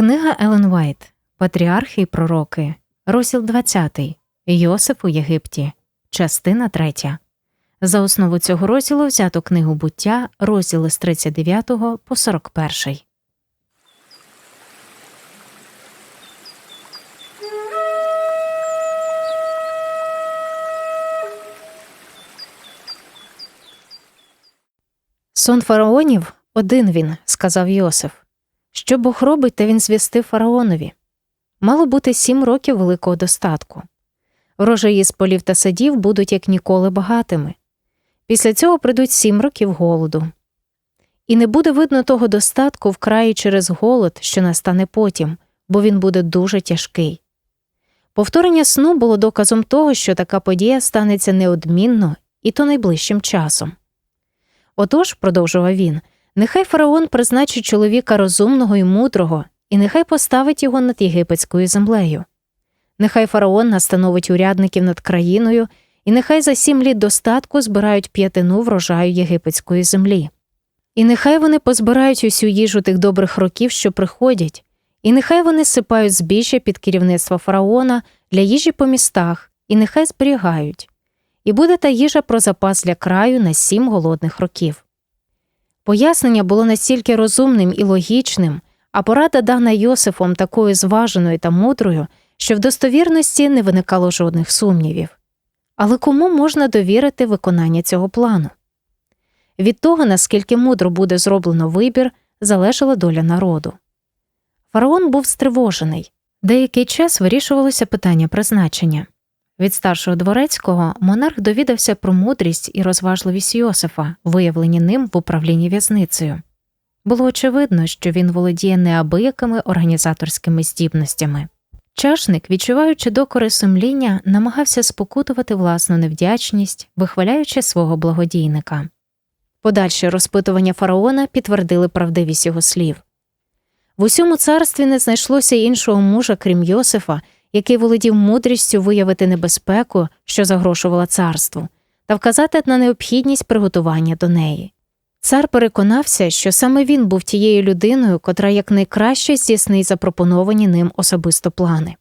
Книга Елен Вайт Патріархи і пророки, розділ 20. Йосип у Єгипті, частина 3. За основу цього розділу взято книгу буття, розділи з 39 по 41. Сон фараонів один він, сказав Йосиф. Що Бог робить, те він звістив фараонові. Мало бути сім років великого достатку. Врожаї з полів та садів будуть як ніколи багатими. Після цього прийдуть сім років голоду. І не буде видно того достатку в краї через голод, що настане потім, бо він буде дуже тяжкий. Повторення сну було доказом того, що така подія станеться неодмінно і то найближчим часом. Отож, продовжував він, нехай фараон призначить чоловіка розумного і мудрого, і нехай поставить його над єгипетською землею. Нехай фараон настановить урядників над країною, і нехай за сім літ достатку збирають п'ятину врожаю єгипетської землі. І нехай вони позбирають усю їжу тих добрих років, що приходять, і нехай вони сипають збіжжя під керівництво фараона для їжі по містах, і нехай зберігають. І буде та їжа про запас для краю на сім голодних років. Пояснення було настільки розумним і логічним, а порада дана Йосифом такою зваженою та мудрою, що в достовірності не виникало жодних сумнівів. Але кому можна довірити виконання цього плану? Від того, наскільки мудро буде зроблено вибір, залежала доля народу. Фараон був стривожений. Деякий час вирішувалося питання призначення. Від старшого дворецького монарх довідався про мудрість і розважливість Йосифа, виявлені ним в управлінні в'язницею. Було очевидно, що він володіє неабиякими організаторськими здібностями. Чашник, відчуваючи докори сумління, намагався спокутувати власну невдячність, вихваляючи свого благодійника. Подальші розпитування фараона підтвердили правдивість його слів. В усьому царстві не знайшлося іншого мужа, крім Йосифа, який володів мудрістю виявити небезпеку, що загрошувала царству, та вказати на необхідність приготування до неї. Цар переконався, що саме він був тією людиною, котра якнайкраще здійснить запропоновані ним особисто плани.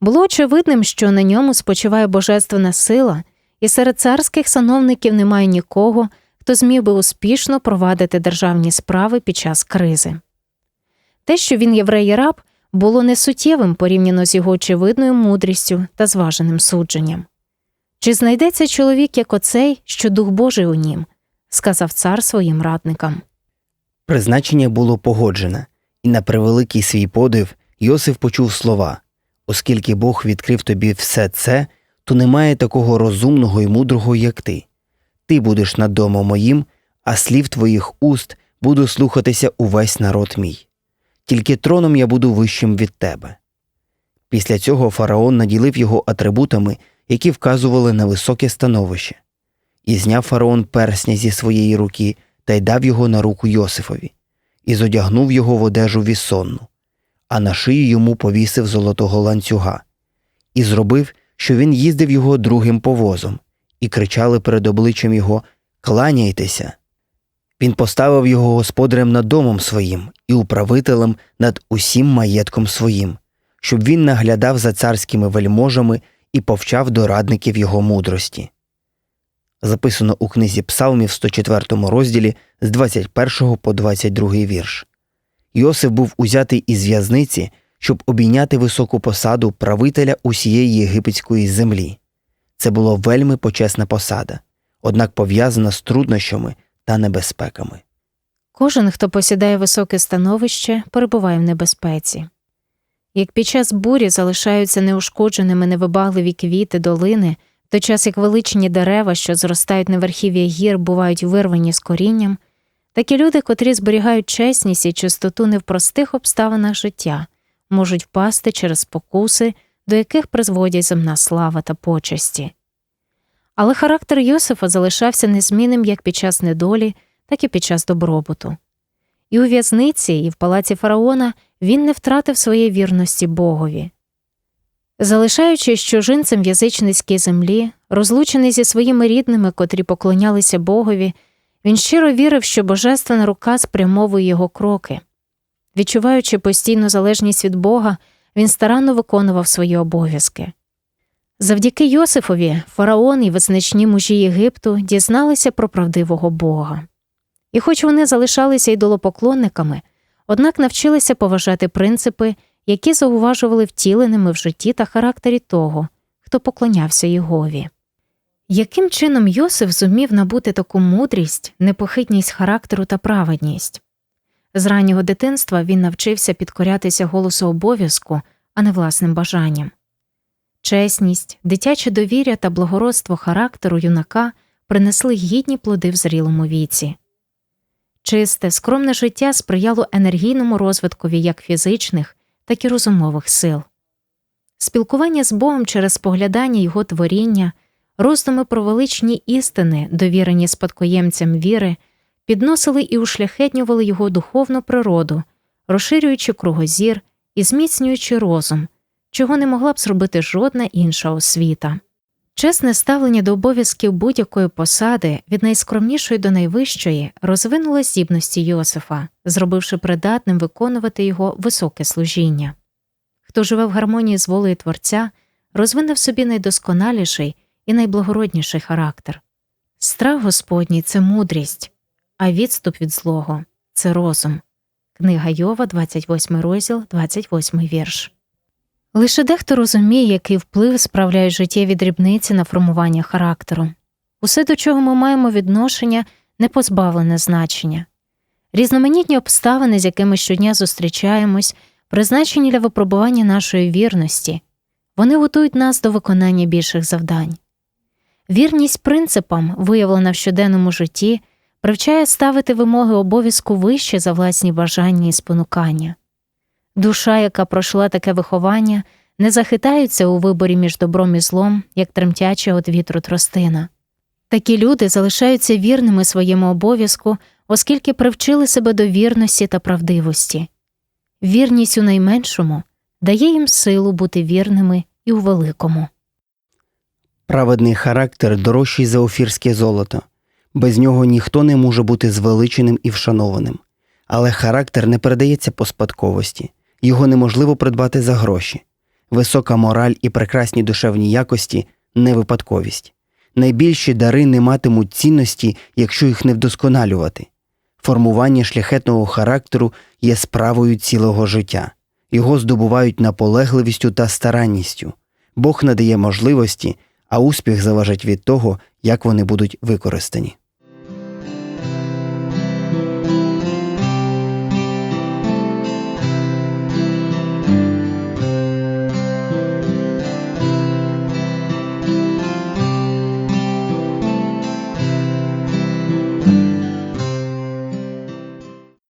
Було очевидним, що на ньому спочиває божественна сила, і серед царських сановників немає нікого, хто зміг би успішно провадити державні справи під час кризи. Те, що він єврей і раб, було несуттєвим порівняно з його очевидною мудрістю та зваженим судженням. Чи знайдеться чоловік, як оцей, що дух Божий у нім? сказав цар своїм радникам. Призначення було погоджене, і на превеликий свій подив Йосиф почув слова оскільки Бог відкрив тобі все це, то немає такого розумного і мудрого, як ти. Ти будеш над домом моїм, а слів твоїх уст буду слухатися увесь народ мій. Тільки троном я буду вищим від тебе. Після цього фараон наділив його атрибутами, які вказували на високе становище. І зняв фараон персня зі своєї руки та й дав його на руку Йосифові, і зодягнув його в одежу вісонну, а на шию йому повісив золотого ланцюга, і зробив, що він їздив його другим повозом, і кричали перед обличчям його Кланяйтеся. Він поставив його господарем над домом своїм і управителем над усім маєтком своїм, щоб він наглядав за царськими вельможами і повчав до радників його мудрості записано у книзі Псалмів 104 розділі з 21 по 22 вірш. Йосиф був узятий із в'язниці, щоб обійняти високу посаду правителя усієї єгипетської землі. Це було вельми почесна посада, однак пов'язана з труднощами та небезпеками. Кожен, хто посідає високе становище, перебуває в небезпеці. Як під час бурі залишаються неушкодженими невибагливі квіти долини, в той час як величні дерева, що зростають на верхів'я гір, бувають вирвані з корінням, такі люди, котрі зберігають чесність і чистоту не в простих обставинах життя, можуть впасти через спокуси, до яких призводять земна слава та почесті. Але характер Йосифа залишався незмінним як під час недолі, так і під час добробуту. І у в'язниці, і в палаці фараона він не втратив своєї вірності Богові. Залишаючись чужинцем в язичницькій землі, розлучений зі своїми рідними, котрі поклонялися Богові, він щиро вірив, що божественна рука спрямовує його кроки. Відчуваючи постійну залежність від Бога, він старанно виконував свої обов'язки. Завдяки Йосифові фараон і визначні мужі Єгипту дізналися про правдивого Бога. І хоч вони залишалися ідолопоклонниками, однак навчилися поважати принципи, які зауважували втіленими в житті та характері того, хто поклонявся Єгові. Яким чином Йосиф зумів набути таку мудрість, непохитність характеру та праведність? З раннього дитинства він навчився підкорятися голосу обов'язку, а не власним бажанням. Чесність, дитяче довір'я та благородство характеру юнака принесли гідні плоди в зрілому віці. Чисте, скромне життя сприяло енергійному розвиткові як фізичних, так і розумових сил. Спілкування з Богом через споглядання його творіння, роздуми про величні істини, довірені спадкоємцям віри, підносили і ушляхетнювали його духовну природу, розширюючи кругозір і зміцнюючи розум, чого не могла б зробити жодна інша освіта. Чесне ставлення до обов'язків будь-якої посади від найскромнішої до найвищої розвинуло здібності Йосифа, зробивши придатним виконувати його високе служіння. Хто живе в гармонії з волею Творця, розвине в собі найдосконаліший і найблагородніший характер. Страх Господній це мудрість, а відступ від злого це розум. Книга Йова, 28 розділ, 28 вірш. Лише дехто розуміє, який вплив справляють життєві дрібниці на формування характеру. Усе, до чого ми маємо відношення, не позбавлене значення. Різноманітні обставини, з якими щодня зустрічаємось, призначені для випробування нашої вірності, вони готують нас до виконання більших завдань. Вірність принципам, виявлена в щоденному житті, привчає ставити вимоги обов'язку вище за власні бажання і спонукання. Душа, яка пройшла таке виховання, не захитається у виборі між добром і злом, як тремтяча від вітру тростина. Такі люди залишаються вірними своєму обов'язку, оскільки привчили себе до вірності та правдивості. Вірність у найменшому дає їм силу бути вірними і у великому. Праведний характер дорожчий за офірське золото. Без нього ніхто не може бути звеличеним і вшанованим. Але характер не передається по спадковості, його неможливо придбати за гроші. Висока мораль і прекрасні душевні якості не випадковість. Найбільші дари не матимуть цінності, якщо їх не вдосконалювати. Формування шляхетного характеру є справою цілого життя. Його здобувають наполегливістю та старанністю. Бог надає можливості, а успіх залежить від того, як вони будуть використані.